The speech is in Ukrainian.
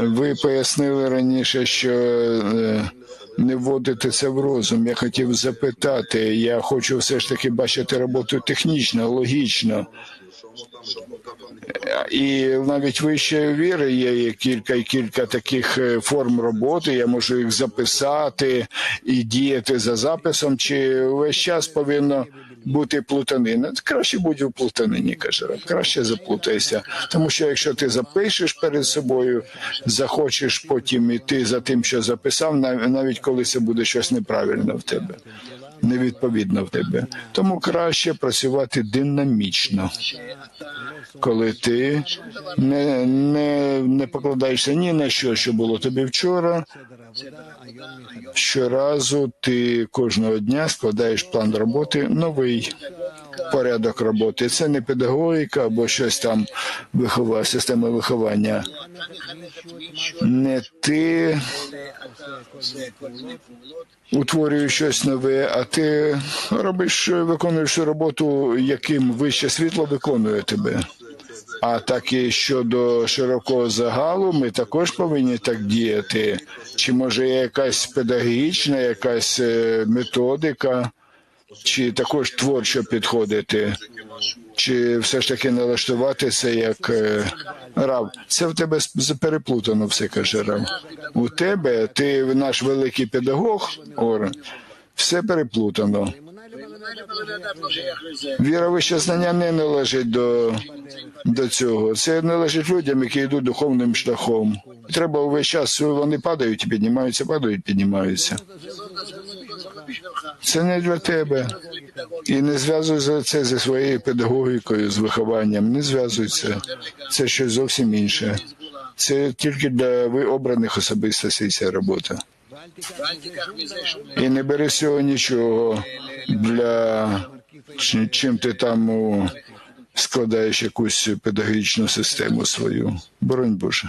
Ви пояснили раніше, що е, не вводите це в розум. Я хотів запитати. Я хочу все ж таки бачити роботу технічно, логічно. І навіть вищої віри є кілька і кілька таких е, форм роботи. Я можу їх записати і діяти за записом. Чи весь час повинно бути плутанина? Краще будь у плутанині, каже раб. Краще заплутайся. Тому що якщо ти запишеш перед собою, захочеш потім іти за тим, що записав, нав- навіть коли це буде щось неправильно в тебе. Невідповідно в тебе. Тому краще працювати динамічно коли ти не, не, не покладаєшся ні на що, що було тобі вчора. Щоразу ти кожного дня складаєш план роботи, новий порядок роботи. Це не педагогіка або щось там вихова, система виховання. Не ти утворюєш щось нове, а ти робиш, виконуєш роботу, яким вище світло виконує тебе. А так і щодо широкого загалу, ми також повинні так діяти. Чи може є якась педагогічна, якась е, методика, чи також творчо підходити, чи все ж таки налаштуватися як раб? рав? Це в тебе переплутано все, каже рав. У тебе, ти наш великий педагог, Ор, все переплутано. Віра вище знання не належить до, до цього. Це належить людям, які йдуть духовним шляхом. Треба увесь час вони падають, і піднімаються, падають, піднімаються. Це не для тебе. І не зв'язуй це зі своєю педагогікою, з вихованням. Не зв'язуй це. Це щось зовсім інше. Це тільки для ви обраних особистостей ця робота. І не бери з цього нічого для чим ти там складаєш якусь педагогічну систему свою. Боронь Боже.